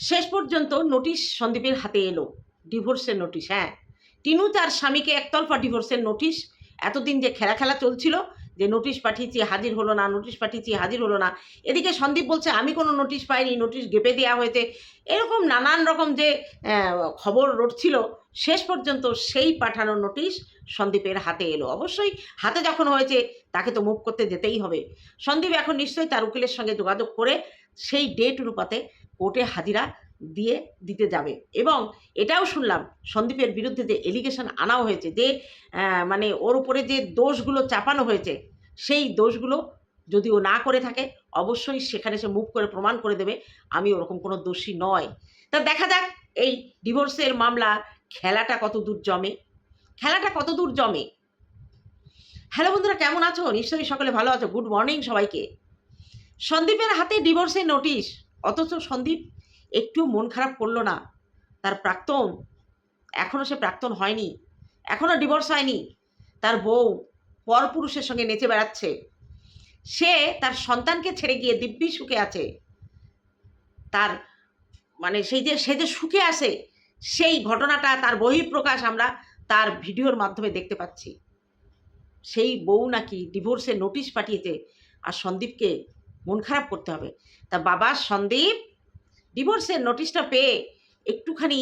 শেষ পর্যন্ত নোটিশ সন্দীপের হাতে এলো। ডিভোর্সের নোটিশ হ্যাঁ। টিনু তার স্বামীকে একতরফা ডিভোর্সের নোটিশ, এতদিন যে খেলা খেলা চলছিল, যে নোটিশ পাঠিয়েছি, হাজির হলো না, নোটিশ পাঠিয়েছি, হাজির হলো না। এদিকে সন্দীপ বলছে, আমি কোনো নোটিশ পাইনি, নোটিশ গেপে দেওয়া হয়েছে। এরকম নানান রকম যে খবর রটছিল, শেষ পর্যন্ত সেই পাঠানো নোটিশ সন্দীপের হাতে এলো। অবশ্যই হাতে যখন হয়েছে, তাকে তো মুভ করতে যেতেই হবে। সন্দীপ এখন নিশ্চয়ই তার উকিলের সঙ্গে যোগাযোগ করে সেই ডেট অনুপাতে কোর্টে হাজিরা দিয়ে দিতে যাবে। এবং এটাও শুনলাম সন্দীপের বিরুদ্ধে যে এলিগেশন আনাও হয়েছে, যে মানে ওর উপরে যে দোষগুলো চাপানো হয়েছে, সেই দোষগুলো যদি ও না করে থাকে, অবশ্যই সেখানে সে মুভ করে প্রমাণ করে দেবে, আমি ওরকম কোনো দোষী নয়। তা দেখা যাক এই ডিভোর্সের মামলা খেলাটা কত দূর জমে। খেলাটা কত দূর জমে? হ্যালো বন্ধুরা, কেমন আছো? নিশ্চয়ই সকলে ভালো আছো। গুড মর্নিং সবাইকে। সন্দীপের হাতে ডিভোর্সের নোটিশ অথচ সন্দীপ একটু মন খারাপ করল না। তার প্রাক্তন এখনও সে প্রাক্তন হয়নি। এখনও ডিভোর্স হয়নি। তার বউ পরপুরুষের সঙ্গে নেচে বেড়াচ্ছে। সে তার সন্তানকে ছেড়ে গিয়ে দিব্যি সুখে আছে। তার মানে সেই যে, সে যে সুখে আসে সেই ঘটনাটা তার বহিঃপ্রকাশ আমরা তার ভিডিওর মাধ্যমে দেখতে পাচ্ছি। সেই বউ নাকি ডিভোর্সের নোটিশ পাঠিয়েছে আর সন্দীপকে মন খারাপ করতে হবে। তা বাবা সন্দীপ, ডিভোর্সের নোটিশটা পেয়ে একটুখানি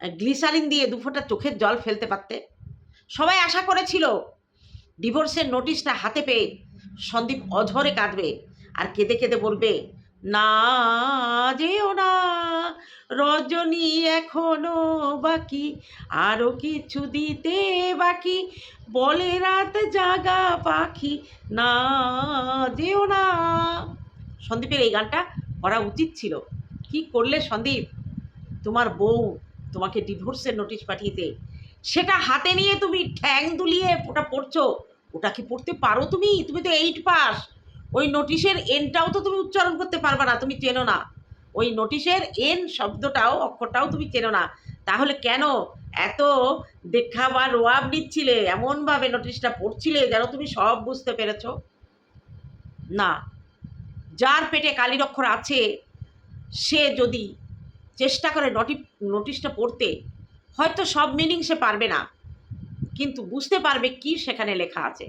গ্লিসারিন দিয়ে দুফোঁটা চোখের জল ফেলতে পারতে। সবাই আশা করেছিল ডিভোর্সের নোটিশটা হাতে পেয়ে সন্দীপ অঝরে কাঁদবে আর কেঁদে কেঁদে বলবে, না যেও না, রজনী এখনও বাকি আরও কিছু দিতে বাকি, বলে রাত জাগা পাখি, না যেও না। সন্দীপের এই গানটা করা উচিত ছিল। কি করলে সন্দীপ? তোমার বউ তোমাকে ডিভোর্সের নোটিশ পাঠিয়েছে। সেটা হাতে নিয়ে তুমি ঠ্যাং দুলিয়ে ওটা পড়ছো। ওটা কি পড়তে পারো তুমি? তুমি তো এইট পাস ওই নোটিশের এনটাও তো তুমি উচ্চারণ করতে পারবা না, তুমি চেনো না। ওই নোটিশের এন শব্দটাও, অক্ষরটাও তুমি চেনো না। তাহলে কেন এত দেখা বা রোয়াব নিচ্ছিলে? এমনভাবে নোটিশটা পড়ছিলে যেন তুমি সব বুঝতে পেরেছ? না যার পেটে কালির অক্ষর আছে, সে যদি চেষ্টা করে নটি নোটিশটা পড়তে, হয়তো সব মিনিং সে পারবে না। কিন্তু বুঝতে পারবে কি সেখানে লেখা আছে।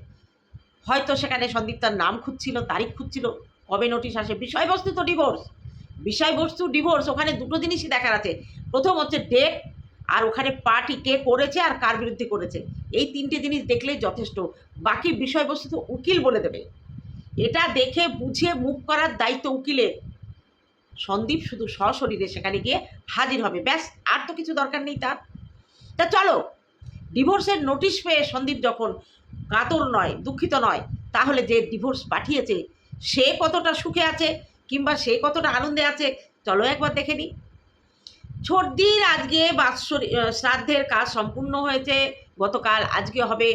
হয়তো সেখানে সন্দীপ তার নাম খুঁজছিল, তারিখ খুঁজছিল, কবে নোটিশ আসে। বিষয়বস্তু তো ডিভোর্স বিষয়বস্তু ডিভোর্স ওখানে দুটো জিনিসই দেখার আছে। প্রথম হচ্ছে ডেট আর ওখানে পার্টি কে করেছে আর কার বিরুদ্ধে করেছে। এই তিনটে জিনিস দেখলেই যথেষ্ট। বাকি বিষয়বস্তু তো উকিল বলে দেবে। এটা দেখে বুঝিয়ে মুখ করার দায়িত্ব উকিলের। সন্দীপ শুধু সশরীরে সেখানে গিয়ে হাজির হবে। ব্যাস আর তো কিছু দরকার নেই তার। তা চলো ডিভোর্সের নোটিশ পেয়ে সন্দীপ যখন কাতর নয় দুঃখিত নয় তাহলে যে ডিভোর্স পাঠিয়েছে সে কতটা সুখে আছে কিংবা সে কতটা আনন্দে আছে চলো একবার দেখে নিই। ছর্দির আজকে বাৎসরি আহ, শ্রাদ্ধের কাজ সম্পূর্ণ হয়েছে। গতকাল আজকে হবে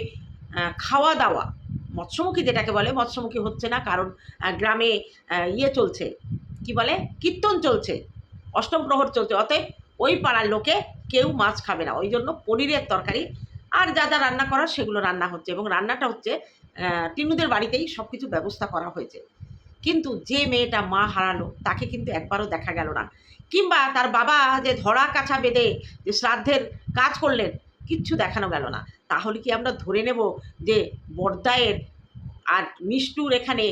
খাওয়া দাওয়া। মৎস্যমুখী যেটাকে বলে, মৎস্যমুখী হচ্ছে না, কারণ গ্রামে ইয়ে চলছে। কি বলে? কীর্তন চলছে। অষ্টম প্রহর চলছে। অতএব ওই পাড়ার লোকে কেউ মাছ খাবে না। ওই জন্য পনিরের তরকারি আর যা যা রান্না করার সেগুলো রান্না হচ্ছে এবং রান্নাটা হচ্ছে টিনুদের বাড়িতেই সব কিছু ব্যবস্থা করা হয়েছে। কিন্তু যে মেয়েটা মা হারালো, তাকে কিন্তু একবারও দেখা গেল না। কিংবা তার বাবা যে ধরা কাছা বেঁধে যে শ্রাদ্ধের কাজ করলেন কিচ্ছু দেখানো গেল না। তাহলে কি আমরা ধরে নেব যে বর্দায়ের আর মিষ্টুর এখানে,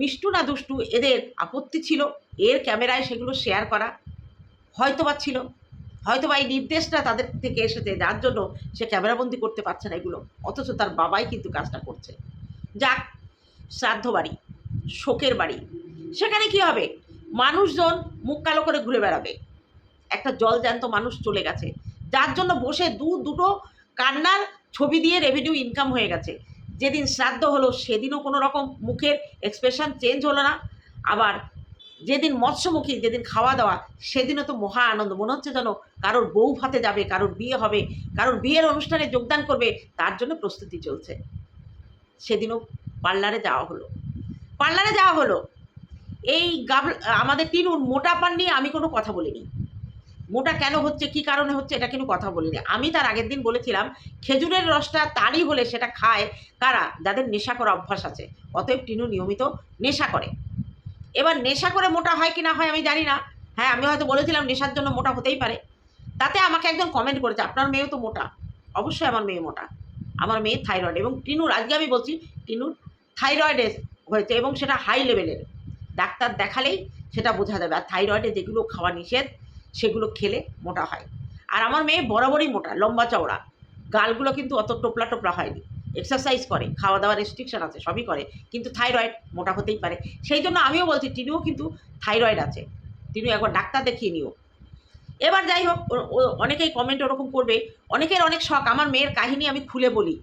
মিষ্টু না দুষ্টু, এদের আপত্তি ছিল? এর ক্যামেরায় সেগুলো শেয়ার করা হয়তো বা ছিল। হয়তো বা এই নির্দেশটা তাদের থেকে এসেছে, যার জন্য সে ক্যামেরাবন্দি করতে পারছে না এগুলো। অথচ তার বাবাই কিন্তু কাজটা করছে। যাক, শ্রাদ্ধ বাড়ি, শোকের বাড়ি। সেখানে কি হবে? মানুষজন মুখ কালো করে ঘুরে বেড়াবে। একটা জল জ্যান্ত মানুষ চলে গেছে। যার জন্য বসে দু, দুটো কান্নার ছবি দিয়ে রেভিনিউ ইনকাম হয়ে গেছে। যেদিন শ্রাদ্ধ হলো, সেদিনও কোনো রকম মুখের এক্সপ্রেশন চেঞ্জ হলো না। আবার যেদিন মৎস্যমুখী, যেদিন খাওয়া দাওয়া, সেদিনও তো মহা আনন্দ। মনে হচ্ছে যেন কারোর বউ ভাতে যাবে, কারোর বিয়ে হবে, কারোর বিয়ের অনুষ্ঠানে যোগদান করবে, তার জন্য প্রস্তুতি চলছে। সেদিনও পার্লারে যাওয়া হলো। পার্লারে যাওয়া হলো। এই গাব আমাদের টিনুর মোটা পান নিয়ে আমি কোনো কথা বলিনি। মোটা কেন হচ্ছে? কি কারণে হচ্ছে? এটা কিন্তু কথা বলিনি। আমি তার আগের দিন বলেছিলাম, খেজুরের রসটা তারই হলে সেটা খায় কারা? যাদের নেশা করা অভ্যাস আছে। অতএব টিনু নিয়মিত নেশা করে। এবার নেশা করে মোটা হয় কি না হয় আমি জানি না। হ্যাঁ আমি হয়তো বলেছিলাম নেশার জন্য মোটা হতেই পারে। তাতে আমাকে একজন কমেন্ট করেছে, আপনার মেয়েও তো মোটা। অবশ্যই আমার মেয়ে মোটা। আমার মেয়ে থাইরয়েড এবং টিনুর, আজকে আমি বলছি, টিনুর থাইরয়েডে হয়েছে এবং সেটা হাই লেভেলের ডাক্তার দেখালেই সেটা বোঝা যাবে। আর থাইরয়েডে যেগুলো খাওয়া নিষেধ সেগুলো খেলে মোটা হয়। আর আমার মেয়ে বরাবরই মোটা, লম্বা চওড়া। গালগুলো কিন্তু অত টোপলা টোপলা হয়নি। এক্সারসাইজ করে খাওয়া দাওয়ার রেস্ট্রিকশন আছে, সবই করে। কিন্তু থাইরয়েড মোটা হতেই পারে। সেই জন্য আমিও বলছি টিনুও কিন্তু থাইরয়েড আছে। টিনু একবার ডাক্তার দেখিয়ে নিও। এবার যাই হোক অনেকেই কমেন্ট ওরকম করবে। অনেকের অনেক শখ। আমার মেয়ের কাহিনী আমি খুলে বলি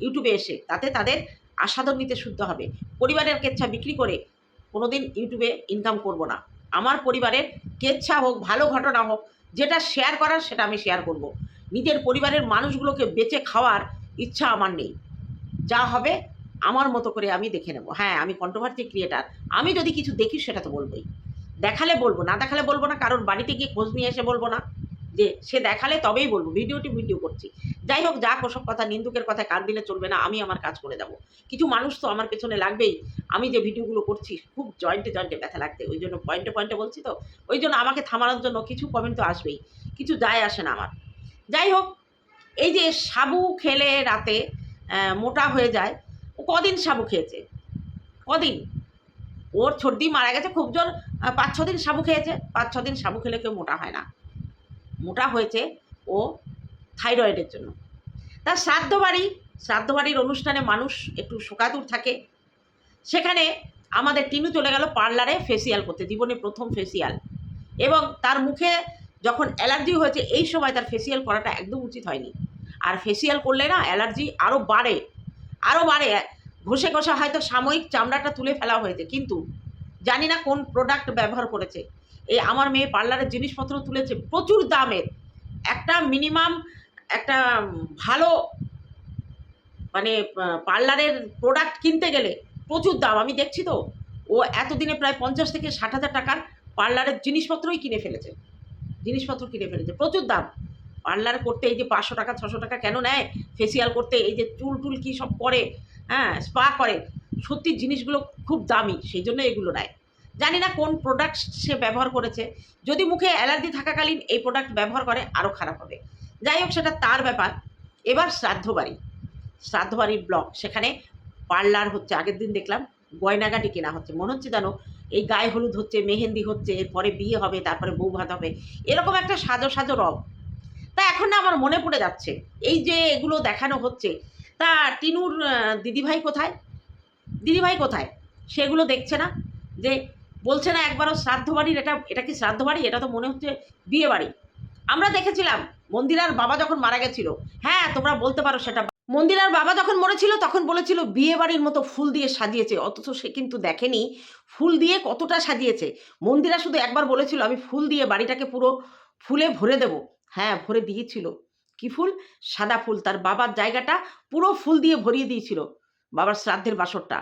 ইউটিউবে এসে। তাতে তাদের আস্বাদন নিতে শুদ্ধ হবে। পরিবারের কেচ্ছা বিক্রি করে কোনোদিন ইউটিউবে ইনকাম করব না। আমার পরিবারের কেচ্ছা হোক, ভালো ঘটনা হোক, যেটা শেয়ার করার সেটা আমি শেয়ার করব। নিজের পরিবারের মানুষগুলোকে বেঁচে খাওয়ার ইচ্ছা আমার নেই। যা হবে আমার মতো করে আমি দেখে নেব। হ্যাঁ আমি কন্ট্রোভার্সি ক্রিয়েটার আমি যদি কিছু দেখি সেটা তো বলবোই। দেখালে বলব, না দেখালে বলব না, কারোর বাড়িতে গিয়ে খোঁজ নিয়ে এসে বলব না। যে সে দেখালে তবেই বলব ভিডিওটি ভিডিও করছি। যাই হোক যা ওসব কথা, নিন্দুকের কথা কান দিলে চলবে না, আমি আমার কাজ করে যাব। কিছু মানুষ তো আমার পেছনে লাগবেই। আমি যে ভিডিওগুলো করছি, খুব জয়েন্টে জয়েন্টে ব্যথা লাগতে ওই জন্য পয়েন্টে পয়েন্টে বলছি তো? ওই জন্য আমাকে থামানোর জন্য কিছু কমেন্ট তো আসবেই। কিছু যায় আসে না আমার। যাই হোক, এই যে সাবু খেলে রাতে মোটা হয়ে যায়, ও কদিন সাবু খেয়েছে? কদিন? ওর ছর্দি মারা গেছে, খুব জোর পাঁচ ছ দিন সাবু খেয়েছে। পাঁচ ছ দিন সাবু খেলে কেউ মোটা হয় না। মোটা হয়েছে ও থাইরয়েডের জন্য। তার শ্রাদ্ধ বাড়ি, শ্রাদ্ধ বাড়ির অনুষ্ঠানে মানুষ একটু শোকাতুর থাকে। সেখানে আমাদের টিনু চলে গেল পার্লারে ফেসিয়াল করতে, জীবনে প্রথম ফেসিয়াল। এবং তার মুখে যখন অ্যালার্জি হয়েছে, এই সময় তার ফেসিয়াল করাটা একদম উচিত হয়নি। আর ফেসিয়াল করলে না অ্যালার্জি আরও বাড়ে আরও বাড়ে। ঘষে ঘষে হয়তো সাময়িক চামড়াটা তুলে ফেলা হয়েছে, কিন্তু জানি না কোন প্রোডাক্ট ব্যবহার করেছে। এই আমার মেয়ে পার্লারের জিনিসপত্র তুলেছে প্রচুর দামের। একটা মিনিমাম একটা ভালো মানে পার্লারের প্রোডাক্ট কিনতে গেলে প্রচুর দাম। আমি দেখছি তো, ও এতদিনে প্রায় পঞ্চাশ থেকে ষাট হাজার টাকার পার্লারের জিনিসপত্রই কিনে ফেলেছে। জিনিসপত্র কিনে ফেলেছে, প্রচুর দাম। পার্লার করতে এই যে পাঁচশো টাকা, ছশো টাকা কেন নেয়? ফেসিয়াল করতে, এই যে চুল টুল কী সব করে হ্যাঁ স্পা করে, সত্যি জিনিসগুলো খুব দামি, সেই জন্য এগুলো নেয়। জানি না কোন প্রোডাক্ট সে ব্যবহার করেছে। যদি মুখে অ্যালার্জি থাকাকালীন এই প্রোডাক্ট ব্যবহার করে আরও খারাপ হবে। যাই হোক, সেটা তার ব্যাপার। এবার শ্রাদ্ধ বাড়ি শ্রাদ্ধ বাড়ির ব্লক সেখানে পার্লার হচ্ছে, আগের দিন দেখলাম, গয়নাগাটি কেনা হচ্ছে। মনে হচ্ছে জানো এই গায়ে হলুদ হচ্ছে, মেহেন্দি হচ্ছে, এরপরে বিয়ে হবে, তারপরে বউ ভাত হবে। এরকম একটা সাজো সাজো রব। তা এখন না আমার মনে পড়ে যাচ্ছে, এই যে এগুলো দেখানো হচ্ছে, তা টিনুর দিদিভাই কোথায়? দিদিভাই কোথায়? সেগুলো দেখছে না? যে বলছে না একবারও শ্রাদ্ধ বাড়ির এটা এটা কি শ্রাদ্ধ বাড়ি? এটা তো মনে হচ্ছে বিয়ে বাড়ি। আমরা দেখেছিলাম, মন্দিরার বাবা যখন মারা গেছিল হ্যাঁ তোমরা বলতে পারো সেটা। মন্দিরার বাবা যখন মরেছিল, তখন বলেছিল বিয়ে বাড়ির মতো ফুল দিয়ে সাজিয়েছে, অথচ সে কিন্তু দেখেনি ফুল দিয়ে কতটা সাজিয়েছে। মন্দিরা শুধু একবার বলেছিল, আমি ফুল দিয়ে বাড়িটাকে পুরো ফুলে ভরে দেব। হ্যাঁ ভরে দিয়েছিল। কি ফুল? সাদা ফুল। তার বাবার জায়গাটা পুরো ফুল দিয়ে ভরিয়ে দিয়েছিল, বাবার শ্রাদ্ধের বাসরটা।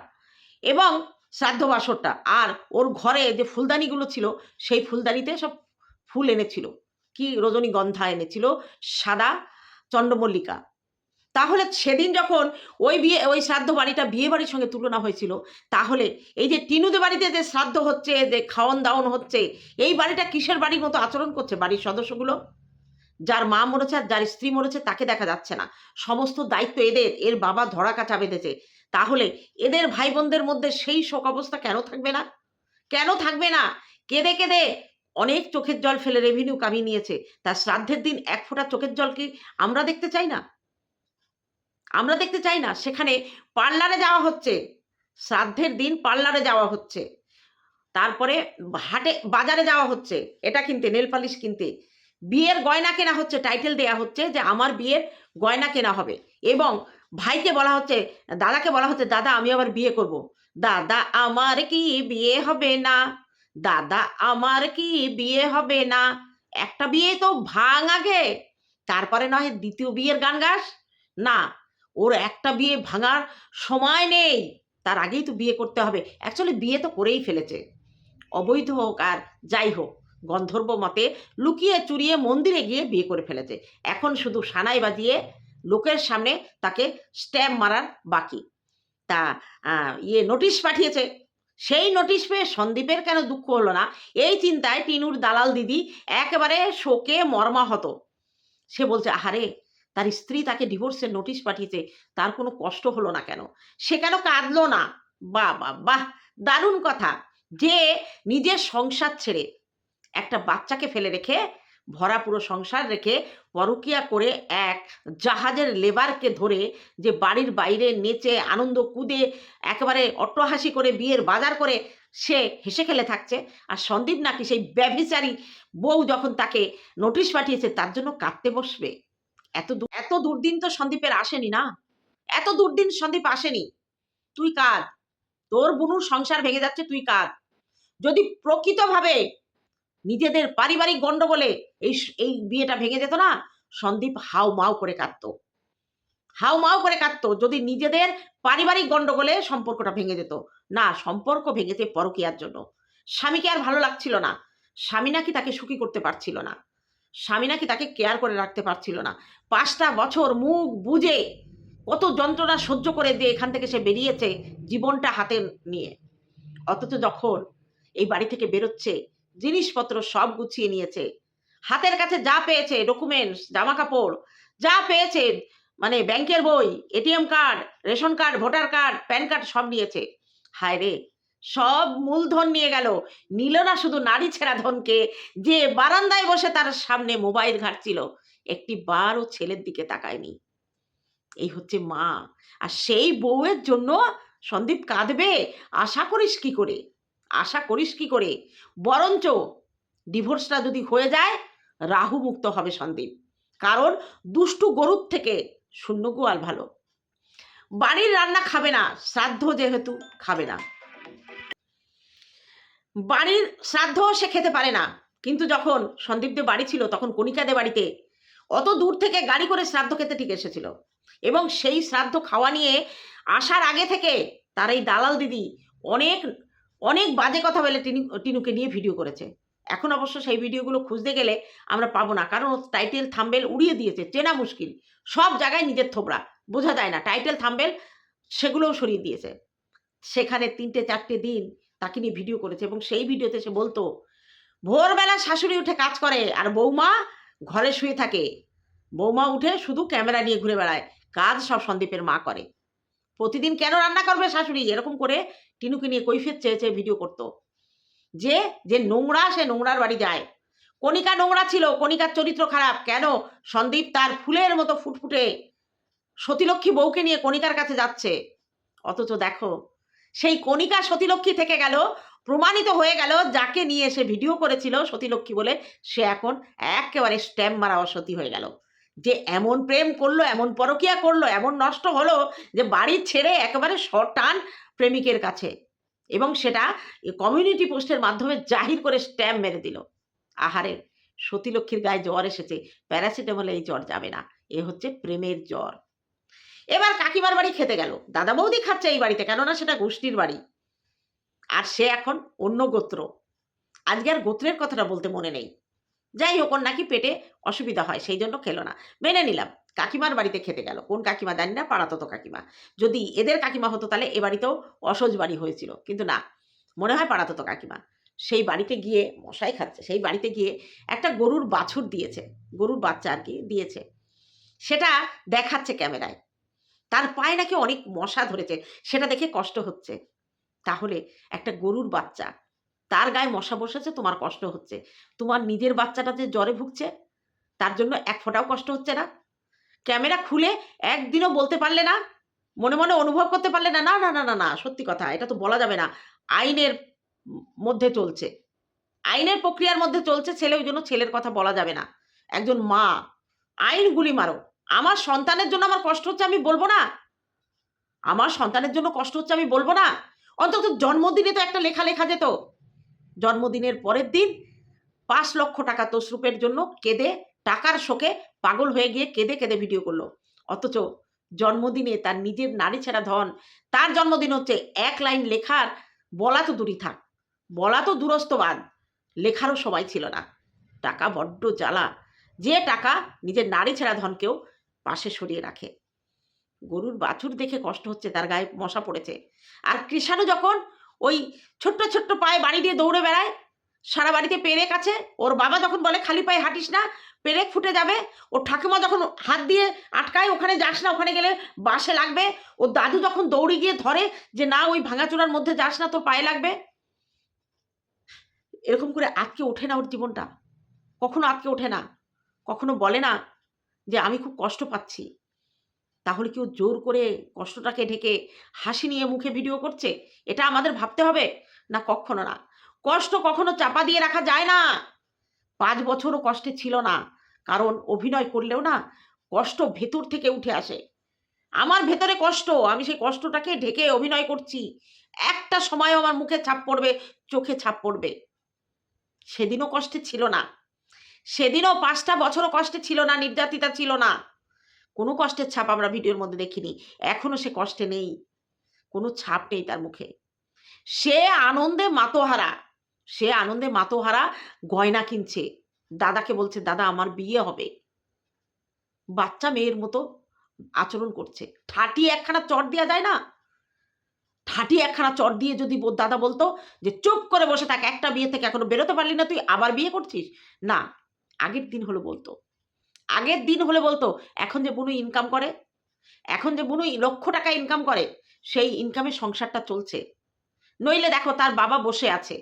এবং শ্রাদ্ধ বাসরটা। আর ওর ঘরে যে ফুলদানিগুলো ছিল, সেই ফুলদানিতে সব ফুল এনেছিল। কি রজনীগন্ধা এনেছিল, সাদা চন্দ্রমল্লিকা। তাহলে সেদিন যখন ওই বিয়ে, ওই শ্রাদ্ধ বাড়িটা বিয়ে বাড়ির সঙ্গে তুলনা হয়েছিল, তাহলে এই যে টিনুদের বাড়িতে যে শ্রাদ্ধ হচ্ছে, যে খাওয়ন দাওন হচ্ছে, এই বাড়িটা কিসের বাড়ির মতো আচরণ করছে বাড়ির সদস্যগুলো? যার মা মরেছে আর যার স্ত্রী মরেছে, তাকে দেখা যাচ্ছে না। সমস্ত দায়িত্ব এদের। এর বাবা ধরা কাচা বেঁধেছে। তাহলে এদের ভাই বোনদের মধ্যে সেই শোক অবস্থা কেন থাকবে না? কেন থাকবে না? কেঁদে কেঁদে অনেক চোখের জল ফেলে রেভিনিউ কামিয়ে নিয়েছে। তার শ্রাদ্ধের দিন এক ফোঁটা চোখের জল কি আমরা দেখতে চাই না? আমরা দেখতে চাই না। সেখানে পার্লারে যাওয়া হচ্ছে। শ্রাদ্ধের দিন পার্লারে যাওয়া হচ্ছে। তারপরে হাটে বাজারে যাওয়া হচ্ছে। এটা কিনতে, নেল পালিশ কিনতে। বিয়ের গয়না কেনা হচ্ছে টাইটেল দেয়া হচ্ছে যে আমার বিয়ের গয়না কেনা হবে। এবং ভাইকে বলা হচ্ছে, দাদাকে বলা হচ্ছে, দাদা, আমি আবার বিয়ে করব। দাদা, আমার কি বিয়ে হবে না? দাদা, আমার কি বিয়ে হবে না? একটা বিয়ে তো ভাঙ আগে, তারপরে নয় দ্বিতীয় বিয়ের গান গাস? না, ওর একটা বিয়ে ভাঙার সময় নেই, তার আগেই তো বিয়ে করতে হবে। অ্যাকচুয়ালি বিয়ে তো করেই ফেলেছে, অবৈধ হোক আর যাই হোক, গন্ধর্ব মতে লুকিয়ে চুরিয়ে মন্দিরে গিয়ে বিয়ে করে ফেলেছে। এখন শুধু সানাই বাজিয়ে লোকের সামনে তাকে স্ট্যাম্প মারার বাকি। তা ইয়ে নোটিশ পাঠিয়েছে। সেই নোটিশ পেয়ে সন্দীপের কেন দুঃখ হলো না? এই চিন্তায় টিনুর দালাল দিদি একেবারে শোকে মর্মাহত। সে বলছে, আহারে, তার স্ত্রী তাকে ডিভোর্সের নোটিশ পাঠিয়েছে, তার কোনো কষ্ট হলো না কেন? সে কেন কাঁদলো না? বাহ বা বাহ, দারুণ কথা। যে নিজের সংসার ছেড়ে একটা বাচ্চাকে ফেলে রেখে ভরা পুরো সংসার রেখে পরকিয়া করে এক জাহাজের লেবারকে ধরে যে বাড়ির বাইরে নেচে, আনন্দ কুদে, একেবারে অট্টহাসি করে বিয়ের বাজার করে সে হেসে খেলে থাকছে। আর সন্দীপ নাকি সেই ব্যভিচারী বউ যখন তাকে নোটিশ পাঠিয়েছে তার জন্য কাঁদতে বসবে। এত এত দুর্দিন তো সন্দীপের আসেনি না? এত দুর্দিন সন্দীপ আসেনি। তুই কাঁদ। তোর বুনুর সংসার ভেঙে যাচ্ছে, তুই কাঁদ। যদি প্রকৃতভাবে নিজেদের পারিবারিক গণ্ডগোলে এই এই বিয়েটা ভেঙে যেত না? সন্দীপ হাউ মাউ করে কাঁদতো। হাউ মাউ করে কাঁদতো যদি নিজেদের পারিবারিক গণ্ডগোলে সম্পর্কটা ভেঙে যেত। না, সম্পর্ক ভেঙেছে পরকীয়ার জন্য। স্বামীকে আর ভালো লাগছিল না। স্বামী নাকি তাকে সুখী করতে পারছিল না। স্বামী নাকি তাকে কেয়ার করে রাখতে পারছিল না। পাঁচটা বছর মুখ বুঝে কত যন্ত্রণা সহ্য করে দিয়ে এখান থেকে সে বেরিয়েছে জীবনটা হাতে নিয়ে। অথচ যখন এই বাড়ি থেকে বেরোচ্ছে জিনিসপত্র সব গুছিয়ে নিয়েছে। হাতের কাছে যা পেয়েছে ডকুমেন্টস জামা কাপড় যা পেয়েছে মানে ব্যাংকের বই ATM card ration card voter card PAN card সব নিয়েছে। হায় রে, সব মূলধন নিয়ে গেল। নিল না শুধু নারী ছেঁড়া ধনকে, যে বারান্দায় বসে তার সামনে মোবাইল ঘাটছিল। একটি বারও ছেলের দিকে তাকায়নি। এই হচ্ছে মা। আর সেই বউয়ের জন্য সন্দীপ কাঁদবে। আশা করিস কি করে? আশা করিস কি করে? বরঞ্চ ডিভোর্সটা যদি হয়ে যায়, রাহু মুক্ত হবে সন্দীপ। কারণ দুষ্টু গরুর থেকে শূন্য গোয়াল ভালো। বাড়ির রান্না খাবে না, শ্রাদ্ধ যেহেতু খাবে না। বাড়ির শ্রাদ্ধ সে খেতে পারে না। কিন্তু যখন সন্দীপদের বাড়ি ছিল, তখন কণিকাদের বাড়িতে অত দূর থেকে গাড়ি করে শ্রাদ্ধ খেতে ঠিক এসেছিল। এবং সেই শ্রাদ্ধ খাওয়া নিয়ে আসার আগে থেকে তার এই দালাল দিদি অনেক অনেক বাজে কথা বলে টিনু, টিনুকে নিয়ে ভিডিও করেছে। এখন অবশ্য সেই ভিডিওগুলো খুঁজতে গেলে আমরা পাবো না, কারণ টাইটেল থাম্বেল উড়িয়ে দিয়েছে, চেনা মুশকিল। সব জায়গায় নিজের থোবড়া বোঝা যায় না টাইটেল থাম্বেল সেগুলোও সরিয়ে দিয়েছে। সেখানে তিনটে, চারটে দিন তাকে নিয়ে ভিডিও করেছে এবং সেই ভিডিওতে সে বলতো, ভোরবেলা শাশুড়ি উঠে কাজ করে আর বৌমা ঘরে শুয়ে থাকে। বৌমা উঠে শুধু ক্যামেরা নিয়ে ঘুরে বেড়ায়, কাজ সব সন্দীপের মা করে। প্রতিদিন কেন রান্না করবে শাশুড়ি? এরকম করে টিনুকে নিয়ে কৈফিয়ত চেয়ে চেয়ে ভিডিও করতো। যে যে নোংরা, সে নোংরার বাড়ি যায়। কণিকা নোংরা ছিল, কণিকার চরিত্র খারাপ। কেন? সন্দীপ তার ফুলের মতো ফুটফুটে সতীলক্ষ্মী বউকে নিয়ে কণিকার কাছে যাচ্ছে। অথচ দেখো, সেই কণিকা সতীলক্ষ্মী থেকে গেল, প্রমাণিত হয়ে গেল যাকে নিয়ে সে ভিডিও করেছিল সতীলক্ষ্মী বলে সে এখন একেবারে স্ট্যাম্প মারা অসতী হয়ে গেল। যে এমন প্রেম করল, এমন পরকিয়া করল, এমন নষ্ট হলো যে বাড়ি ছেড়ে একেবারে শটান প্রেমিকের কাছে। এবং সেটা কমিউনিটি পোস্টের মাধ্যমে জাহির করে স্ট্যাম্প মেরে দিল। আহারে, সতীলক্ষ্মীর গায়ে জ্বর এসেছে প্যারাসিটামলে এই জ্বর যাবে না, এ হচ্ছে প্রেমের জ্বর। এবার কাকিমার বাড়ি খেতে গেল, দাদা বৌদি খাচ্ছে এই বাড়িতে, কেননা সেটা গোষ্ঠীর বাড়ি। আর সে এখন অন্য গোত্র। আজকে আর গোত্রের কথাটা বলতে মনে নেই। যাই হোক নাকি পেটে অসুবিধা হয়, সেই জন্য খেলো না। মেনে নিলাম, কাকিমার বাড়িতে খেতে গেল। কোন কাকিমা জানি না পাড়াতো তো কাকিমা। যদি এদের কাকিমা হতো, তাহলে এ বাড়িতেও অসহজ বাড়ি হয়েছিল। কিন্তু না, মনে হয় পাড়াতো তো কাকিমা। সেই বাড়িতে গিয়ে মশাই খাচ্ছে, সেই বাড়িতে গিয়ে একটা গরুর বাছুর দিয়েছে, গরুর বাচ্চা আর কি দিয়েছে। সেটা দেখাচ্ছে ক্যামেরায়। তার পায়ে নাকি অনেক মশা ধরেছে, সেটা দেখে কষ্ট হচ্ছে। তাহলে একটা গরুর বাচ্চা তার গায়ে মশা বসেছে, তোমার কষ্ট হচ্ছে। তোমার নিজের বাচ্চাটা যে জ্বরে ভুগছে, তার জন্য এক ফোঁটাও কষ্ট হচ্ছে না। ক্যামেরা খুলে একদিনও বলতে পারলে না, মনে মনে অনুভব করতে পারলে না না না না না না, সত্যি কথা, এটা তো বলা যাবে না। আইনের মধ্যে চলছে। আইনের প্রক্রিয়ার মধ্যে চলছে, ছেলে ওই জন্য ছেলের কথা বলা যাবে না। একজন মা, আইন গুলি মারো। আমার সন্তানের জন্য আমার কষ্ট হচ্ছে আমি বলব না। আমার সন্তানের জন্য কষ্ট হচ্ছে আমি বলব না। অন্তত জন্মদিনে তো একটা লেখা লেখা যেত। জন্মদিনের পরের দিন পাঁচ লক্ষ টাকা তসরুপের জন্য কেঁদে, টাকার শোকে পাগল হয়ে গিয়ে কেঁদে কেঁদে ভিডিও করল। অথচ জন্মদিনে তার নিজের নারী ছেঁড়া ধন, তার জন্মদিন হচ্ছে এক লাইন লেখার বলা তো দূরই থাক। বলা তো দূরস্থবাদ লেখারও সময় ছিল না। টাকা বড্ড জ্বালা, যে টাকা নিজের নারী ছেঁড়া ধনকেও পাশে সরিয়ে রাখে। গরুর বাছুর দেখে কষ্ট হচ্ছে, তার গায়ে মশা পড়েছে। আর কৃষাণু যখন ওই ছোট্ট ছোট্ট পায়ে বাড়ি দিয়ে দৌড়ে বেড়ায়। সারা বাড়িতে পেরেক আছে। ওর বাবা যখন বলে, খালি পায়ে হাঁটিস না, পেরেক ফুটে যাবে। ওর ঠাকুমা যখন হাত দিয়ে আটকায়, ওখানে যাস না, ওখানে গেলে বাসে লাগবে। ওর দাদু যখন দৌড়ে গিয়ে ধরে যে, না, ওই ভাঙাচোরার মধ্যে যাস না, তোর পায়ে লাগবে। এরকম করে আটকে ওঠে না ওর জীবনটা। কখনো আটকে ওঠে না। কখনো বলে না যে, আমি খুব কষ্ট পাচ্ছি। তাহলে কেউ জোর করে কষ্টটাকে ঢেকে হাসি নিয়ে মুখে ভিডিও করছে? এটা আমাদের ভাবতে হবে? না, কখনো না। কষ্ট কখনো চাপা দিয়ে রাখা যায় না। পাঁচ বছরও কষ্টে ছিল না। কারণ অভিনয় করলেও না, কষ্ট ভেতর থেকে উঠে আসে। আমার ভেতরে কষ্ট, আমি সেই কষ্টটাকে ঢেকে অভিনয় করছি। একটা সময় আমার মুখে ছাপ পড়বে, চোখে ছাপ পড়বে। সেদিনও কষ্টে ছিল না। সেদিনও পাঁচটা বছরও কষ্টে ছিল না, নির্যাতিতা ছিল না। কোনো কষ্টের ছাপ আমরা ভিডিওর মধ্যে দেখিনি। এখনও সে কষ্টে নেই। কোনো ছাপ নেই তার মুখে। সে আনন্দে মাতোহারা। সে আনন্দে মাতোহারা গয়না কিনছে। দাদাকে বলছে, দাদা, আমার বিয়ে হবে। বাচ্চা মেয়ের মতো আচরণ করছে। ঠাটি একখানা চট দেওয়া যায় না? ঠাটি একখানা চট দিয়ে যদি দাদা বলতো যে, চুপ করে বসে থাক, একটা বিয়ে থেকে এখনও বেরোতে পারলি না তুই, আবার বিয়ে করছিস? না। আগের দিন হলো বলতো। আগের দিন হলে বলতো, এখন যে বুনু ইনকাম করে, এখন যে বুনু লক্ষ টাকা ইনকাম করে, সেই ইনকামে সংসারটা চলছে। নইলে দেখো তার বাবা বসে আছে,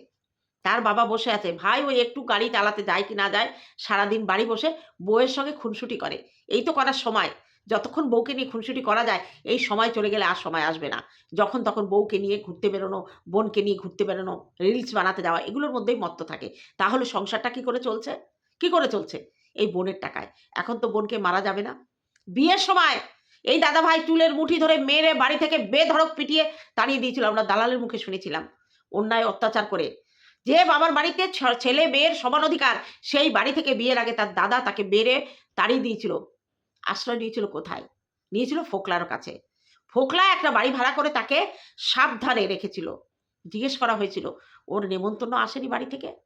তার বাবা বসে আছে, ভাই ওই একটু গাড়ি চালাতে যায় কি না যায়, সারাদিন বাড়ি বসে বউয়ের সঙ্গে খুনসুটি করে। এই তো করার সময়, যতক্ষণ বউকে নিয়ে খুনসুটি করা যায়, এই সময় চলে গেলে আর সময় আসবে না। যখন তখন বউকে নিয়ে ঘুরতে বেরোনো, বোনকে নিয়ে ঘুরতে বেরোনো রিলস বানাতে যাওয়া, এগুলোর মধ্যেই মত্ত থাকে। তাহলে সংসারটা কি করে চলছে? কি করে চলছে? এই বোনের টাকায়। এখন তো বোনকে মারা যাবে না। বিয়ের সময় এই দাদা ভাই চুলের মুঠি ধরে মেরে বাড়ি থেকে বেধড়ক পিটিয়ে তাড়িয়ে দিয়েছিল। আমরা দালালের মুখে শুনেছিলাম অন্যায় অত্যাচার করে। যে বাবার বাড়িতে ছেলে মেয়ের সমান অধিকার, সেই বাড়ি থেকে বিয়ের আগে তার দাদা তাকে বেড়ে তাড়িয়ে দিয়েছিল। আশ্রয় নিয়েছিল কোথায়? নিয়েছিল ফোকলার কাছে। ফোকলা একটা বাড়ি ভাড়া করে তাকে সাবধানে রেখেছিল। জিজ্ঞেস করা হয়েছিল, ওর নেমন্তন্ন আসেনি বাড়ি থেকে?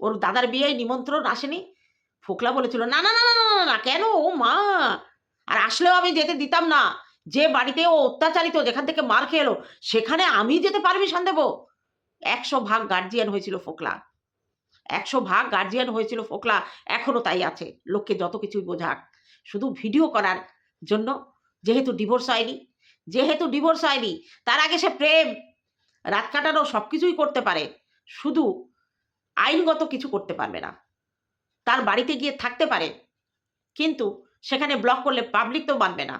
ওর দাদার বিয়ে নিমন্ত্রণ আসেনি? ফোকলা বলেছিল না না না না না না, কেন? ও মা। আর আসলেও আমি যেতে দিতাম না। যে বাড়িতে ও অত্যাচারিত যেখান থেকে মার খেয়ে এলো সেখানে আমি যেতে পারমিশন দেবো। একশো ভাগ গার্জিয়ান হয়েছিল ফোকলা। একশো ভাগ গার্জিয়ান হয়েছিল ফোকলা। এখনও তাই আছে। লোককে যত কিছুই বোঝাক। শুধু ভিডিও করার জন্য যেহেতু ডিভোর্স হয়নি যেহেতু ডিভোর্স হয়নি তার আগে সে প্রেম রাত কাটানো সব কিছুই করতে পারে। শুধু আইনগত কিছু করতে পারবে না। তার বাড়িতে গিয়ে থাকতে পারে। কিন্তু সেখানে ব্লক করলে পাবলিক তো মানবে না।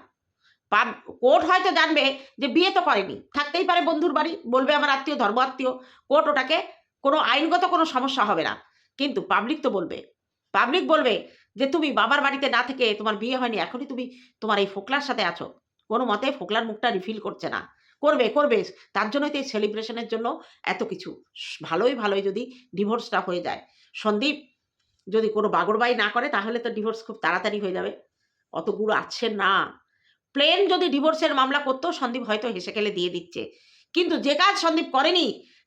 পাব কোর্ট হয়তো জানবে যে বিয়ে তো করেনি। থাকতেই পারে বন্ধুর বাড়ি, বলবে আমার আত্মীয় ধর্ম আত্মীয় কোর্ট ওটাকে কোনো আইনগত কোনো সমস্যা হবে না। কিন্তু পাবলিক তো বলবে। পাবলিক বলবে যে তুমি বাবার বাড়িতে না থেকে তোমার বিয়ে হয়নি, এখনই তুমি তোমার এই ফোকলার সাথে আছো। কোনো মতে ফোকলার মুখটা রিফিল করছে না। করবে করবে। তার জন্যই তো এই সেলিব্রেশনের জন্য এত কিছু। ভালোই ভালোই যদি ডিভোর্সটা হয়ে যায়। সন্দীপ যদি কোনো বাগড়বাই না করে, তাহলে তো ডিভোর্স খুব তাড়াতাড়ি হয়ে যাবে। অত গুরু আছে না। প্লেন যদি ডিভোর্সের মামলা করতো, সন্দীপ হয়তো হেসে খেলে দিয়ে দিচ্ছে। কিন্তু যে কাজ সন্দীপ করেনি,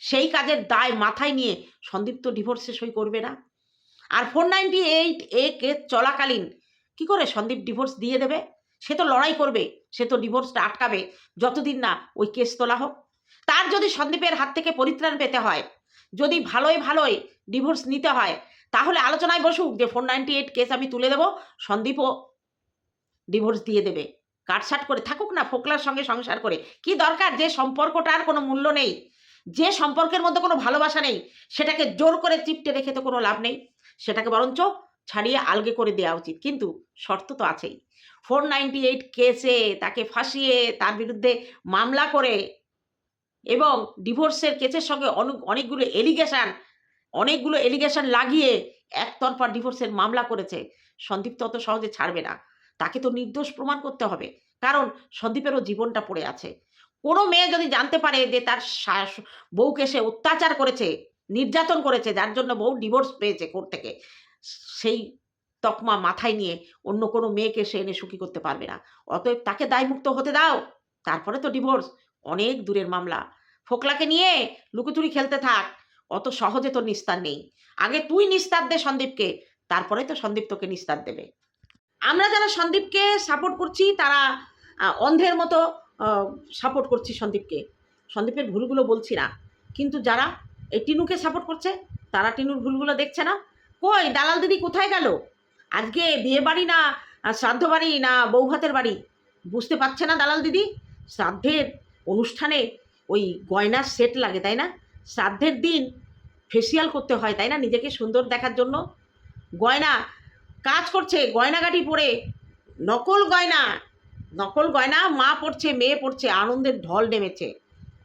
সেই কাজের দায় মাথায় নিয়ে সন্দীপ তো ডিভোর্সে সই করবে না। আর four ninety eight A case চলাকালীন, কী করে সন্দীপ ডিভোর্স দিয়ে দেবে? সে তো লড়াই করবে, সে তো ডিভোর্সটা আটকাবে, যতদিন না ওই কেস তোলা হোক। তার যদি সন্দীপের হাত থেকে পরিত্রাণ পেতে হয়, যদি ভালোই ভালোই ডিভোর্স নিতে হয় তাহলে আলোচনায় বসুক যে ফোর নাইনটি এইট কেস আমি তুলে দেবো, সন্দীপও ডিভোর্স দিয়ে দেবে। কাটসাট করে থাকুক না, ফোকলার সঙ্গে সংসার করে। কি দরকার? যে সম্পর্কটার কোনো মূল্য নেই। যে সম্পর্কের মধ্যে কোনো ভালোবাসা নেই, সেটাকে জোর করে চিপটে রেখে তো কোনো লাভ নেই। সেটাকে বরঞ্চ ছাড়িয়ে আলগে করে দেওয়া উচিত। কিন্তু শর্ত তো আছেই। ফোর নাইনটি এইট কেসে তাকে ফাঁসিয়ে তার বিরুদ্ধে মামলা করে এবং ডিভোর্সের কেসের সঙ্গে অনেক অনেকগুলো এলিগেশন অনেকগুলো এলিগেশন লাগিয়ে একতরফা ডিভোর্সের মামলা করেছে। সন্দীপ তো অত সহজে ছাড়বে না। তাকে তো নির্দোষ প্রমাণ করতে হবে। কারণ সন্দীপেরও জীবনটা পড়ে আছে। কোনো মেয়ে যদি জানতে পারে যে তার বউকে সে অত্যাচার করেছে, নির্যাতন করেছে, যার জন্য বউ ডিভোর্স পেয়েছে কোর্ট থেকে, সেই তকমা মাথায় নিয়ে অন্য কোনো মেয়েকে সে এনে সুখী করতে পারবে না। অতএব তাকে দায়মুক্ত হতে দাও। তারপরে তো ডিভোর্স অনেক দূরের মামলা। ফোকলাকে নিয়ে লুকোচুরি খেলতে থাক। অত সহজে তো নিস্তার নেই। আগে তুই নিস্তার দে সন্দীপকে তারপরে তো সন্দীপ তোকে নিস্তার দেবে। আমরা যারা সন্দীপকে সাপোর্ট করছি, তারা অন্ধের মতো সাপোর্ট করছি সন্দীপকে। সন্দীপের ভুলগুলো বলছি না। কিন্তু যারা এই টিনুকে সাপোর্ট করছে, তারা টিনুর ভুলগুলো দেখছে না। কই, দালাল দিদি কোথায় গেল? আজকে বিয়ে বাড়ি না শ্রাদ্ধ বাড়ি না বৌভাতের বাড়ি? বুঝতে পারছে না দালাল দিদি? শ্রাদ্ধের অনুষ্ঠানে ওই গয়নার সেট লাগে, তাই না? শ্রাদ্ধের দিন ফেসিয়াল করতে হয়, তাই না? নিজেকে সুন্দর দেখার জন্য। গয়না, কাজ করছে, গয়নাগাটি পরে। নকল গয়না নকল গয়না মা পড়ছে মেয়ে পড়ছে আনন্দের ঢল নেমেছে।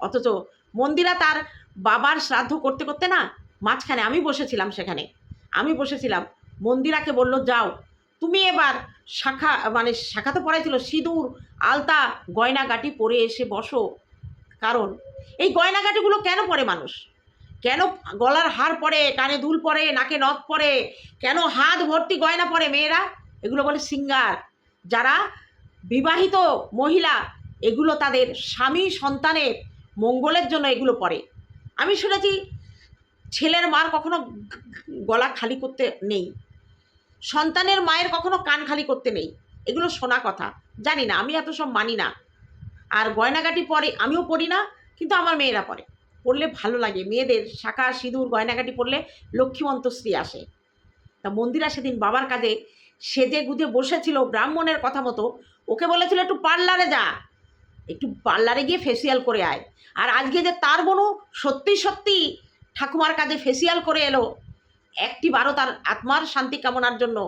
অথচ মন্দিরা তার বাবার শ্রাদ্ধ করতে করতে না, মাঝখানে আমি বসেছিলাম সেখানে। আমি বসেছিলাম। মন্দিরাকে বলল, যাও। তুমি এবার শাখা মানে শাখা তো পড়াইছিল সিঁদুর, আলতা, গয়নাগাটি পরে এসে বসো। কারণ এই গয়নাগাটিগুলো কেন পরে মানুষ? কেন গলার হার পরে, কানে দুল পরে, নাকে নথ পরে, কেন হাত ভর্তি গয়না পরে মেয়েরা? এগুলো বলে সিঙ্গার। যারা বিবাহিত মহিলা, এগুলো তাদের স্বামী সন্তানের মঙ্গলের জন্য এগুলো পরে। আমি শুনেছি ছেলের মার কখনো গলা খালি করতে নেই। সন্তানের মায়ের কখনো কান খালি করতে নেই। এগুলো শোনা কথা। জানি না, আমি এত সব মানি না। আর গয়নাগাটি পরে আমিও পড়ি না, কিন্তু আমার মেয়েরা পরে। পড়লে ভালো লাগে, মেয়েদের শাখা সিঁদুর, গয়নাগাটি পরলে লক্ষ্মীমন্ত স্ত্রী আসে। তা মন্দিরা সেদিন বাবার কাজে সেজে গুজে বসেছিল ব্রাহ্মণের কথা মতো। ওকে বলেছিল, একটু পার্লারে যা। একটু পার্লারে গিয়ে ফেসিয়াল করে আয়। আর আজকে যে তার বোনও সত্যি সত্যি ঠাকুমার কাজে ফেসিয়াল করে এলো, একটি বারো তার আত্মার শান্তি কামনার জন্য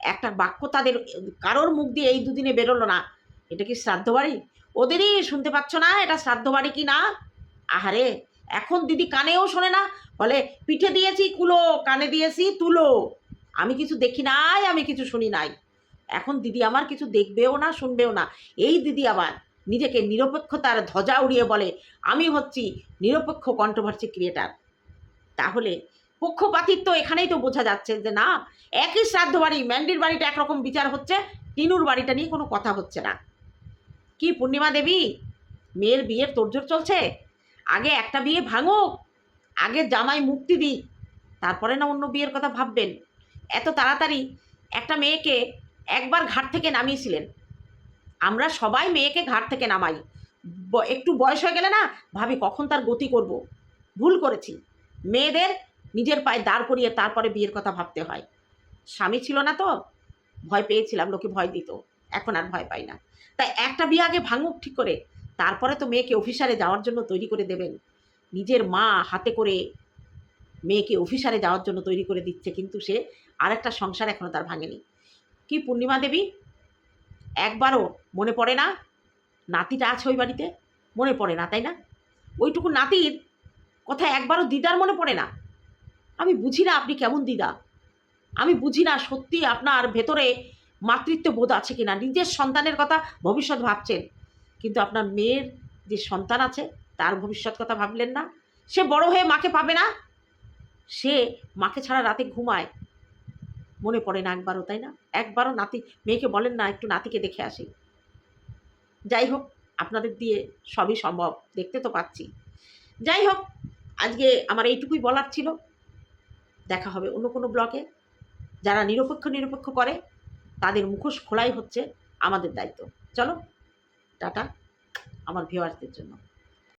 একটা বাক্য তাদের, কারোর মুখ দিয়ে এই দুদিনে বেরোলো না। এটা কি শ্রাদ্ধ বাড়ি? ওদেরই শুনতে পাচ্ছ না এটা শ্রাদ্ধ বাড়ি কি না? আহারে, এখন দিদি কানেও শোনে না। বলে, পিঠে দিয়েছি কুলো, কানে দিয়েছি তুলো। আমি কিছু দেখি নাই, আমি কিছু শুনি নাই। এখন দিদি আমার কিছু দেখবেও না, শুনবেও না। এই দিদি আবার নিজেকে নিরপেক্ষতার ধ্বজা উড়িয়ে বলে, আমি হচ্ছি নিরপেক্ষ কন্ট্রোভার্সি ক্রিয়েটার তাহলে পক্ষপাতিত্ব এখানেই তো বোঝা যাচ্ছে যে না, একই শ্রাদ্ধ বাড়ি, ম্যান্ডির বাড়িটা একরকম বিচার হচ্ছে, টিনুর বাড়িটা নিয়ে কোনো কথা হচ্ছে না। কি, পূর্ণিমা দেবী? মেয়ের বিয়ের তোড়জোড় চলছে? আগে একটা বিয়ে ভাঙুক, আগে জামাই মুক্তি দিক, তারপরে না অন্য বিয়ের কথা ভাববেন। এত তাড়াতাড়ি একটা মেয়েকে একবার ঘাট থেকে নামিয়েছিলেন। আমরা সবাই মেয়েকে ঘাট থেকে নামাই। একটু বয়স হয়ে গেলে না ভাবি কখন তার গতি করব। ভুল করেছি। মেয়েদের নিজের পায়ে দাঁড় করিয়ে তারপরে বিয়ের কথা ভাবতে হয়। স্বামী ছিল না তো, ভয় পেয়েছিলাম, লোকে ভয় দিত। এখন আর ভয় পাই না। তাই একটা বিয়ে আগে ভাঙুক ঠিক করে, তারপরে তো মেয়েকে অফিসারে যাওয়ার জন্য তৈরি করে দেবেন। নিজের মা হাতে করে মেয়েকে অফিসারে যাওয়ার জন্য তৈরি করে দিচ্ছে, কিন্তু সে আরেকটা সংসার এখনও তার ভাঙেনি। কি পূর্ণিমা দেবী? একবারও মনে পড়ে না? নাতিটা আছে ওই বাড়িতে? মনে পড়ে না, তাই না? ওইটুকু নাতির কথা একবারও দিদার মনে পড়ে না? আমি বুঝি না আপনি কেমন দিদা। আমি বুঝি না সত্যি আপনার ভেতরে মাতৃত্ব বোধ আছে কি না নিজের সন্তানের কথা ভবিষ্যৎ ভাবছেন, কিন্তু আপনার মেয়ের যে সন্তান আছে, তার ভবিষ্যৎ কথা ভাবলেন না। সে বড় হয়ে মাকে পাবে না। সে মাকে ছাড়া রাতে ঘুমায়। মনে পড়ে না একবারও, তাই না? একবারও নাতি, মেয়েকে বলেন না, একটু নাতিকে দেখে আসি। যাই হোক, আপনাদের দিয়ে সবই সম্ভব, দেখতে তো পাচ্ছি। যাই হোক, আজকে আমার এইটুকুই বলার ছিল। দেখা হবে অন্য কোনো ব্লগে। যারা নিরপেক্ষ নিরপেক্ষ করে তাদের মুখোশ খোলাই হচ্ছে আমাদের দায়িত্ব। চলো টাটা আমার ভিউয়ার্সদের জন্য।